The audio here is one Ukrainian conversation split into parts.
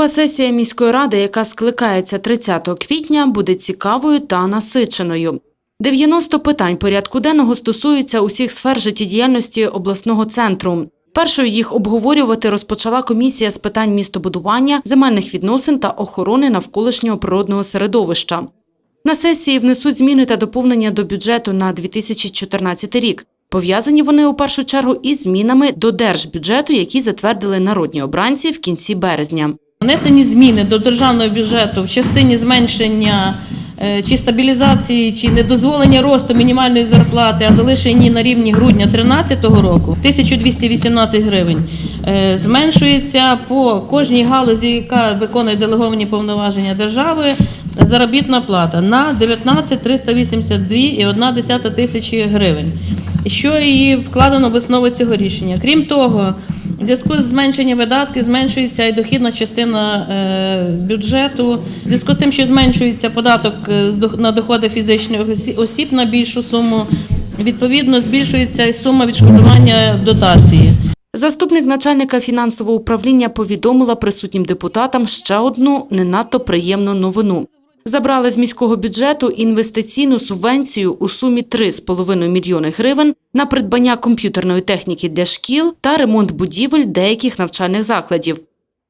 Чергова сесія міської ради, яка скликається 30 квітня, буде цікавою та насиченою. 90 питань порядку денного стосуються усіх сфер життєдіяльності обласного центру. Першою їх обговорювати розпочала комісія з питань містобудування, земельних відносин та охорони навколишнього природного середовища. На сесії внесуть зміни та доповнення до бюджету на 2014 рік. Пов'язані вони у першу чергу із змінами до держбюджету, які затвердили народні обранці в кінці березня. Внесені зміни до державного бюджету в частині зменшення е, чи стабілізації, чи недозволення росту мінімальної зарплати, а залишення її на рівні грудня 2013 року 1218 гривень. е, Зменшується по кожній галузі, яка виконує делеговані повноваження держави, заробітна плата на 19 382,1 тисячі гривень. Що її вкладено в основу цього рішення? Крім того, в зв'язку з зменшенням видатків зменшується і дохідна частина е, бюджету. В зв'язку з тим, що зменшується податок е, на доходи фізичних осіб на більшу суму, відповідно збільшується і сума відшкодування дотації. Заступник начальника фінансового управління повідомила присутнім депутатам ще одну не надто приємну новину. Забрали з міського бюджету інвестиційну субвенцію у сумі 3,5 мільйони гривень на придбання комп'ютерної техніки для шкіл та ремонт будівель деяких навчальних закладів.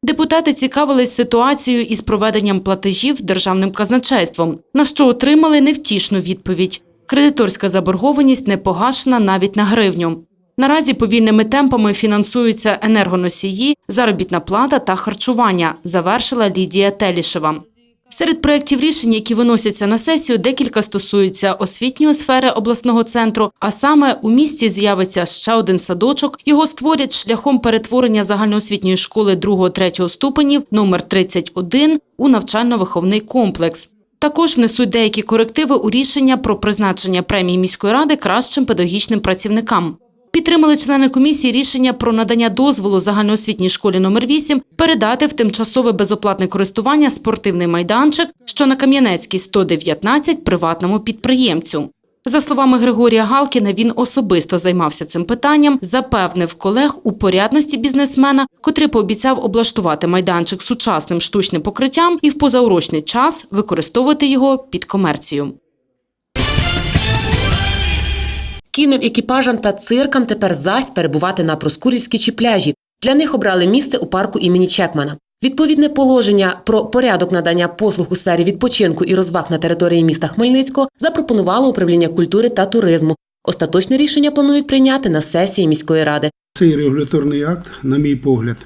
Депутати цікавились ситуацією із проведенням платежів державним казначейством, на що отримали невтішну відповідь. Кредиторська заборгованість не погашена навіть на гривню. Наразі повільними темпами фінансуються енергоносії, заробітна плата та харчування, завершила Лідія Телішева. Серед проєктів рішень, які виносяться на сесію, декілька стосуються освітньої сфери обласного центру, а саме у місті з'явиться ще один садочок. Його створять шляхом перетворення загальноосвітньої школи 2-3 ступенів номер 31 у навчально-виховний комплекс. Також внесуть деякі корективи у рішення про призначення премії міської ради кращим педагогічним працівникам. Підтримали члени комісії рішення про надання дозволу загальноосвітній школі номер 8 передати в тимчасове безоплатне користування спортивний майданчик, що на Кам'янецькій 119 приватному підприємцю. За словами Григорія Галкіна, він особисто займався цим питанням, запевнив колег у порядності бізнесмена, котрий пообіцяв облаштувати майданчик сучасним штучним покриттям і в позаурочний час використовувати його під комерцію. Кінним екіпажам та циркам тепер зась перебувати на Проскурівській чи пляжі. Для них обрали місце у парку імені Чекмана. Відповідне положення про порядок надання послуг у сфері відпочинку і розваг на території міста Хмельницького запропонувало управління культури та туризму. Остаточне рішення планують прийняти на сесії міської ради. Цей регуляторний акт, на мій погляд,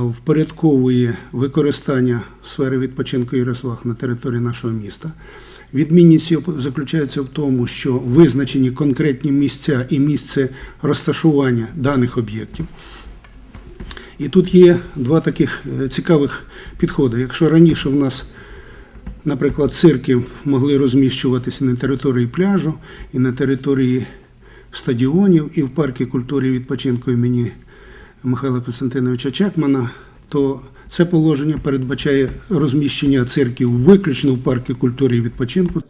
впорядковує використання сфери відпочинку і розваг на території нашого міста. Відмінність заключається в тому, що визначені конкретні місця і місце розташування даних об'єктів. І тут є два таких е, цікавих підходи. Якщо раніше в нас, наприклад, цирки могли розміщуватися на території пляжу і на території стадіонів, і в парку культури і відпочинку імені Михайла Константиновича Чекмана, то це положення передбачає розміщення цирків виключно в парку культури і відпочинку.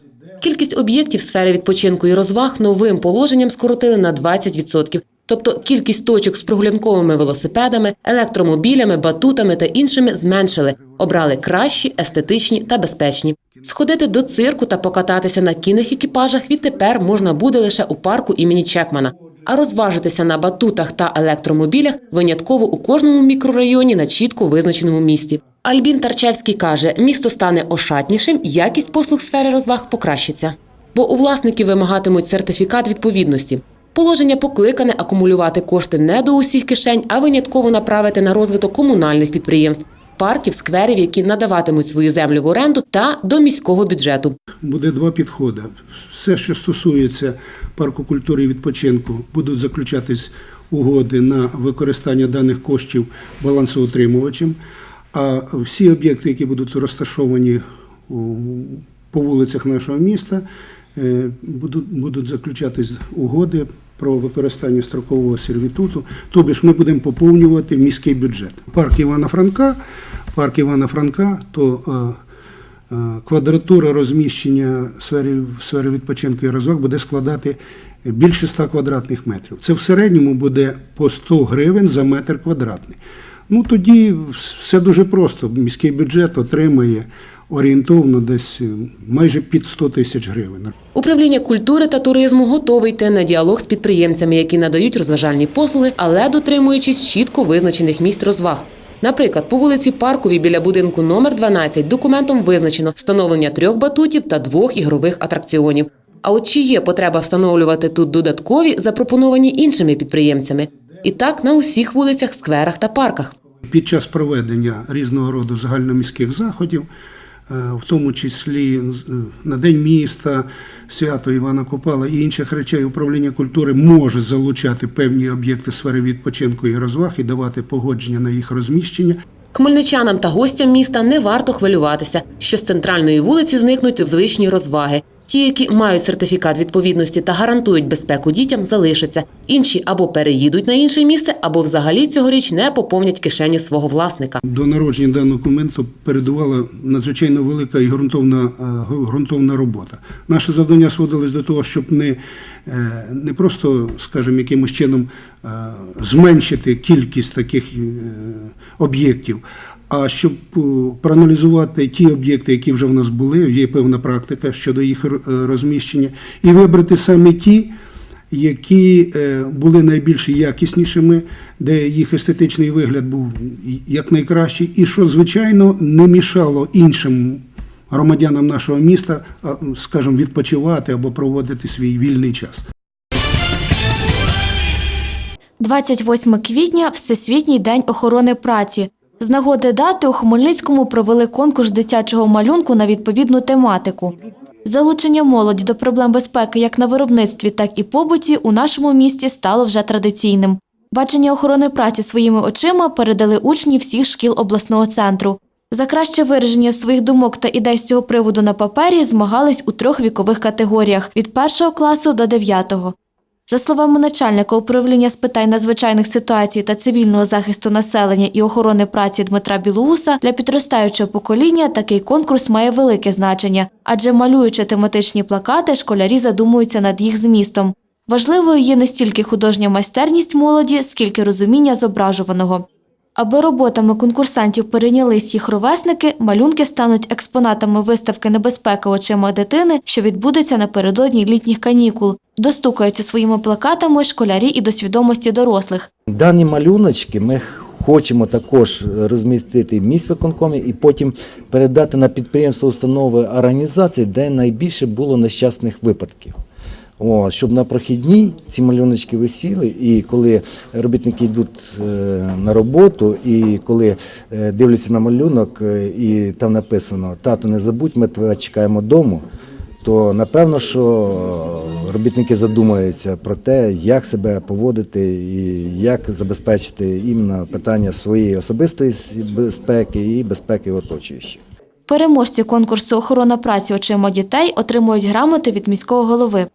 Кількість об'єктів сфери відпочинку і розваг новим положенням скоротили на 20%. Тобто кількість точок з прогулянковими велосипедами, електромобілями, батутами та іншими зменшили, обрали кращі, естетичні та безпечні. Сходити до цирку та покататися на кінних екіпажах відтепер можна буде лише у парку імені Чекмана. А розважитися на батутах та електромобілях винятково у кожному мікрорайоні на чітко визначеному місці. Альбін Тарчевський каже, місто стане ошатнішим, якість послуг сфери розваг покращиться. Бо у власників вимагатимуть сертифікат відповідності. Положення покликане акумулювати кошти не до усіх кишень, а винятково направити на розвиток комунальних підприємств, парків, скверів, які надаватимуть свою землю в оренду, та до міського бюджету. Буде два підходи. Все, що стосується парку культури і відпочинку, будуть заключатись угоди на використання даних коштів балансоутримувачем. А всі об'єкти, які будуть розташовані по вулицях нашого міста, е, будуть, заключатись угоди про використання строкового сервітуту. Тобто ж ми будемо поповнювати міський бюджет. Парк Івана Франка, парк Івана Франка, то е, квадратура розміщення сфери, в сфері відпочинку і розваг буде складати більше 100 квадратних метрів. Це в середньому буде по 100 гривень за метр квадратний. Ну тоді все дуже просто. Міський бюджет отримає орієнтовно десь е, майже під 100 тисяч гривень. Управління культури та туризму готове йти на діалог з підприємцями, які надають розважальні послуги, але дотримуючись чітко визначених місць розваг. Наприклад, по вулиці Парковій біля будинку номер 12 документом визначено встановлення трьох батутів та двох ігрових атракціонів. А от чи є потреба встановлювати тут додаткові, запропоновані іншими підприємцями? І так на усіх вулицях, скверах та парках. Під час проведення різного роду загальноміських заходів, в тому числі е, на День міста, свято Івана Купала і інших речей, управління культури може залучати певні об'єкти сфери відпочинку і розваг і давати погодження на їх розміщення. Хмельничанам та гостям міста не варто хвилюватися, що з центральної вулиці зникнуть звичні розваги. Ті, які мають сертифікат відповідності та гарантують безпеку дітям, залишаться. Інші або переїдуть на інше місце, або взагалі цьогоріч не поповнять кишеню свого власника. До народження даного документу передувала надзвичайно велика і ґрунтовна, е, ґрунтовна робота. Наше завдання сводилось до того, щоб не, е, не просто, скажімо, якимось чином е, зменшити кількість таких об'єктів, а щоб е, проаналізувати ті об'єкти, які вже в нас були, є певна практика щодо їх е, розміщення, і вибрати саме ті, які е, були найбільш якіснішими, де їх естетичний вигляд був якнайкращий, і що, звичайно, не мішало іншим громадянам нашого міста, скажімо, відпочивати або проводити свій вільний час. 28 квітня Всесвітній день охорони праці. З нагоди дати у Хмельницькому провели конкурс дитячого малюнку на відповідну тематику. Залучення молоді до проблем безпеки як на виробництві, так і побуті у нашому місті стало вже традиційним. Бачення охорони праці своїми очима передали учні всіх шкіл обласного центру. За краще вираження своїх думок та ідей з цього приводу на папері змагались у трьох вікових категоріях від першого класу до дев'ятого. За словами начальника управління з питань надзвичайних ситуацій та цивільного захисту населення і охорони праці Дмитра Білоуса, для підростаючого покоління такий конкурс має велике значення, адже малюючи тематичні плакати, школярі задумуються над їх змістом. Важливою є не стільки художня майстерність молоді, скільки розуміння зображуваного. Аби роботами конкурсантів перейнялись їх ровесники, малюнки стануть експонатами виставки Небезпека очима дитини, що відбудеться напередодні літніх канікул. Достукаються своїми плакатами школярі і до свідомості дорослих. Дані малюночки ми хочемо також розмістити в міськвиконкомі і потім передати на підприємства, установи, організації, де найбільше було нещасних випадків. О, щоб на прохідній ці малюночки висіли, і коли робітники йдуть е, на роботу, і коли е, дивляться на малюнок, е, і там написано Тато, не забудь, ми тебе чекаємо вдома, то напевно, що робітники задумаються про те, як себе поводити і як забезпечити іменно питання своєї особистої безпеки і безпеки оточуючих. Переможці конкурсу охорона праці очима дітей отримують грамоти від міського голови.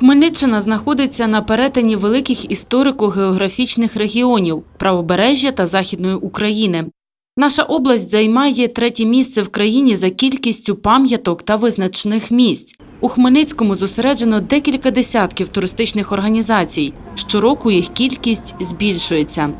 Хмельниччина знаходиться на перетині великих історико-географічних регіонів правобережжя та Західної України. Наша область займає третє місце в країні за кількістю пам'яток та визначних місць. У Хмельницькому зосереджено декілька десятків туристичних організацій. Щороку їх кількість збільшується.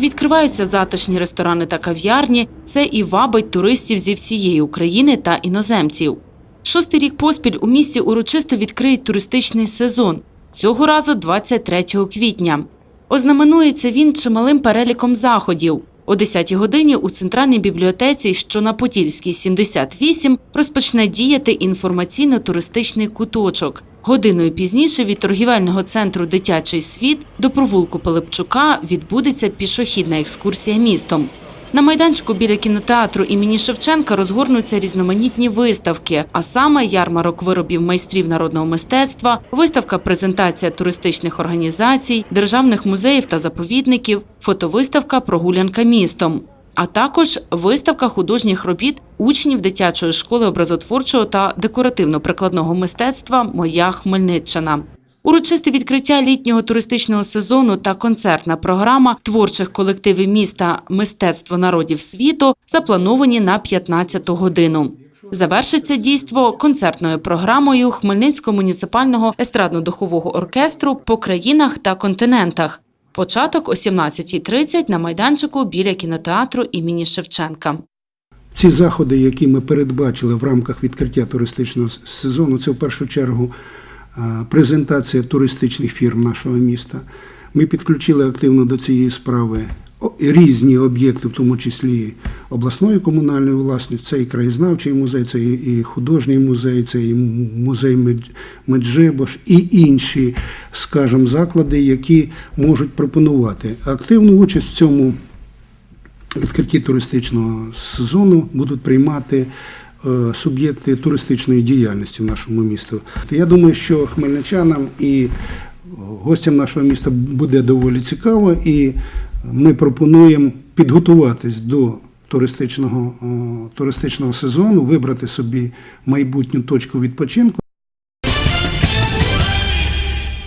Відкриваються затишні ресторани та кав'ярні. Це і вабить туристів зі всієї України та іноземців. Шостий рік поспіль у місті урочисто відкриють туристичний сезон. Цього разу 23 квітня. Ознаменується він чималим переліком заходів. О 10 годині у центральній бібліотеці, що на Подільській 78, розпочне діяти інформаційно-туристичний куточок. Годиною пізніше від торгівельного центру Дитячий світ до провулку Пилипчука відбудеться пішохідна екскурсія містом. На майданчику біля кінотеатру імені Шевченка розгорнуться різноманітні виставки, а саме ярмарок виробів майстрів народного мистецтва, виставка презентація туристичних організацій, державних музеїв та заповідників, фотовиставка Прогулянка містом. А також виставка художніх робіт учнів дитячої школи образотворчого та декоративно-прикладного мистецтва Моя Хмельниччина. Урочисте відкриття літнього туристичного сезону та концертна програма творчих колективів міста Мистецтво народів світу заплановані на 15 годину. Завершиться дійство концертною програмою Хмельницького муніципального естрадно-духового оркестру по країнах та континентах. Початок о 17.30 на майданчику біля кінотеатру імені Шевченка. Ці заходи, які ми передбачили в рамках відкриття туристичного сезону, це в першу чергу презентація туристичних фірм нашого міста. Ми підключили активно до цієї справи різні об'єкти, в тому числі обласної комунальної власності. Це і краєзнавчий музей, це і художній музей, це і музей Мед- Меджибош, і інші, скажімо, заклади, які можуть пропонувати активну участь в цьому відкритті туристичного сезону будуть приймати е, суб'єкти туристичної діяльності в нашому місті. Я думаю, що хмельничанам і гостям нашого міста буде доволі цікаво, і ми пропонуємо підготуватись до туристичного, е, туристичного сезону, вибрати собі майбутню точку відпочинку.